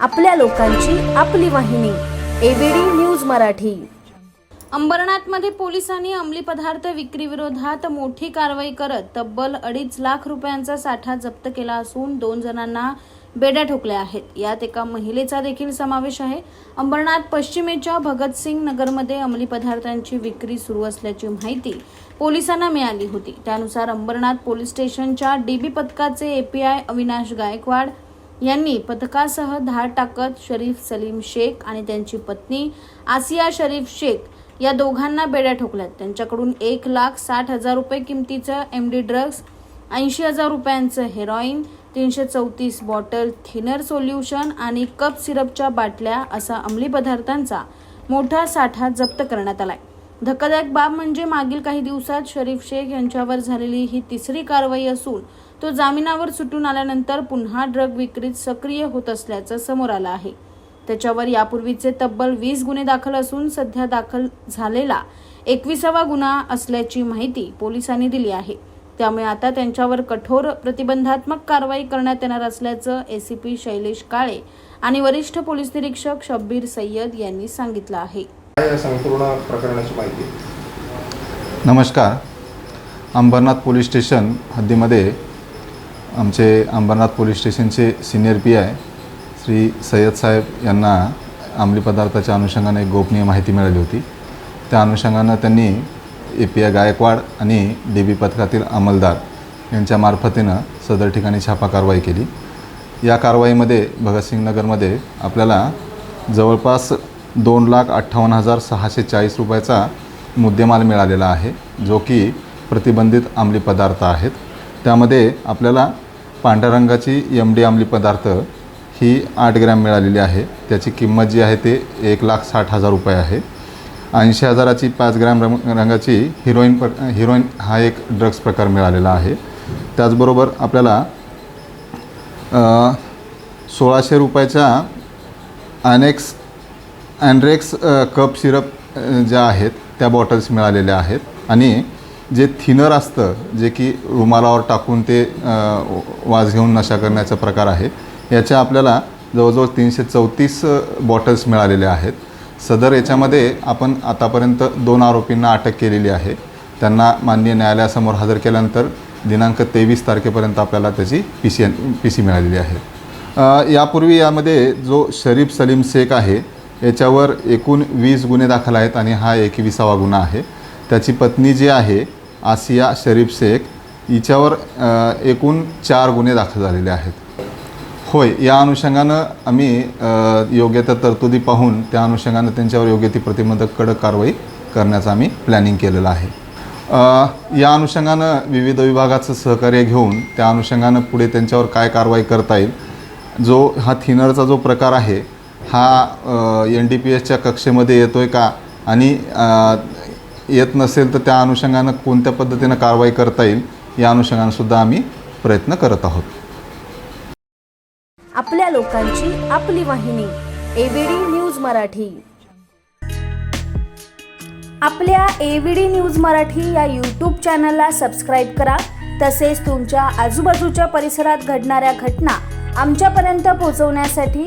आपल्या लोकांची आपली वाहिनी एबीडी न्यूज मराठी. अंबरनाथमध्ये पोलिसांनी अंमली पदार्थ विक्रीविरोधात मोठी कारवाई करत तब्बल अडीच लाख रुपयांचा साठा जप्त केला असून दोन जणांना बेड्या ठोकल्या आहेत. यात एका महिलेचा देखील समावेश आहे. अंबरनाथ पश्चिमेच्या भगतसिंग नगरमध्ये अंमली पदार्थांची विक्री सुरू असल्याची माहिती पोलिसांना मिळाली होती. त्यानुसार अंबरनाथ पोलीस स्टेशनच्या डीबी पथकाचे एपीआय अविनाश गायकवाड यांनी पथकासह धाड टाकत शरीफ सलीम शेख आणि त्यांची पत्नी आसिया शरीफ शेख या दोघांना बेड्या ठोकल्यात. त्यांच्याकडून एक लाख साठ हजार रुपये किमतीचं एम डी ड्रग्ज ऐंशी हजार रुपयांचं हेरॉईन तीनशे चौतीस बॉटल थिनर सोल्युशन आणि कप सिरपच्या बाटल्या असा अंमली पदार्थांचा मोठा साठा जप्त करण्यात आलाय. धक्कादायक बाब म्हणजे मागील काही दिवसात शरीफ शेख यांच्यावर झालेली ही तिसरी कारवाई असून तो जामिनावर सुटून आल्यानंतर पुन्हा ड्रग विक्रीत सक्रिय होत असल्याचं समोर आलं आहे. त्याच्यावर यापूर्वीचे तब्बल वीस गुन्हे दाखल असून सध्या दाखल झालेला एकविसावा गुन्हा असल्याची माहिती पोलिसांनी दिली आहे. त्यामुळे आता त्यांच्यावर कठोर प्रतिबंधात्मक कारवाई करण्यात येणार असल्याचं एसीपी शैलेश काळे आणि वरिष्ठ पोलीस निरीक्षक शब्बीर सय्यद यांनी सांगितलं आहे. या संपूर्ण प्रकरणाची माहिती? नमस्कार. अंबरनाथ पोलीस स्टेशन हद्दीमध्ये आमचे अंबरनाथ पोलीस स्टेशनचे senior P I Shri Sayyed साहेब यांना अंमली पदार्थाच्या अनुषंगाने एक गोपनीय माहिती मिळाली होती. त्या अनुषंगानं त्यांनी ए पी आय गायकवाड आणि डी बी पथकातील अंमलदार यांच्या मार्फतीनं सदर ठिकाणी छापा कारवाई केली. या कारवाईमध्ये भगतसिंग नगरमध्ये आपल्याला जवळपास दोन लाख अठ्ठावन्न हजार सहाशे चाळीस रुपयाचा मुद्देमाल मिळालेला आहे जो की प्रतिबंधित अंमली पदार्थ आहेत. त्यामध्ये आपल्याला पांढऱ्या रंगाची एम डी अंमली पदार्थ ही आठ ग्रॅम मिळालेली आहे. त्याची किंमत जी आहे ते एक लाख साठ हजार रुपये आहे. ऐंशी हजाराची पाच ग्रॅम रंग रंगाची हिरोईन प हिरोईन हा एक ड्रग्स प्रकार मिळालेला आहे. त्याचबरोबर आपल्याला सोळाशे रुपयाच्या अनेक्स अँड्रेक्स कप सिरप ज्या आहेत त्या बॉटल्स मिळालेल्या आहेत. आणि जे थिनर असतं जे की रुमालावर टाकून ते वाज घेऊन नशा करण्याचा प्रकार आहे याच्या आपल्याला जवळजवळ तीनशे चौतीस बॉटल्स मिळालेल्या आहेत. सदर याच्यामध्ये आपण आतापर्यंत दोन आरोपींना अटक केलेली आहे. त्यांना माननीय न्यायालयासमोर हजर केल्यानंतर दिनांक तेवीस तारखेपर्यंत आपल्याला त्याची P C N P C मिळालेली आहे. यापूर्वी यामध्ये जो शरीफ सलीम शेख आहे याच्यावर एकूण वीस गुन्हे दाखल आहेत आणि हा एकविसावा गुन्हा आहे. त्याची पत्नी जी आहे आसिया शरीफ शेख हिच्यावर एकूण चार गुन्हे दाखल झालेले आहेत. होय या अनुषंगानं आम्ही योग्य त्या तरतुदी पाहून त्या अनुषंगानं त्यांच्यावर योग्य ती प्रतिबंधक कडक कारवाई करण्याचं आम्ही प्लॅनिंग केलेलं आहे. या अनुषंगानं विविध विभागाचं सहकार्य घेऊन त्या अनुषंगानं पुढे त्यांच्यावर काय कारवाई करता येईल जो हा थिनरचा जो प्रकार आहे हा एन डी पी एसच्या कक्षेमध्ये येतो आहे का? आणि येत नसेल तर त्या अनुषंगानं कोणत्या पद्धतीनं कारवाई करता येईल या अनुषंगानं सुद्धा आम्ही प्रयत्न करत आहोत. आपल्या लोकांची आपली वाहिनी एबीडी न्यूज मराठी. आपल्या एबीडी न्यूज मराठी या यूट्यूब चॅनलला सबस्क्राईब करा. तसेच तुमच्या आजूबाजूच्या परिसरात घडणाऱ्या घटना आमच्यापर्यंत पोहोचवण्यासाठी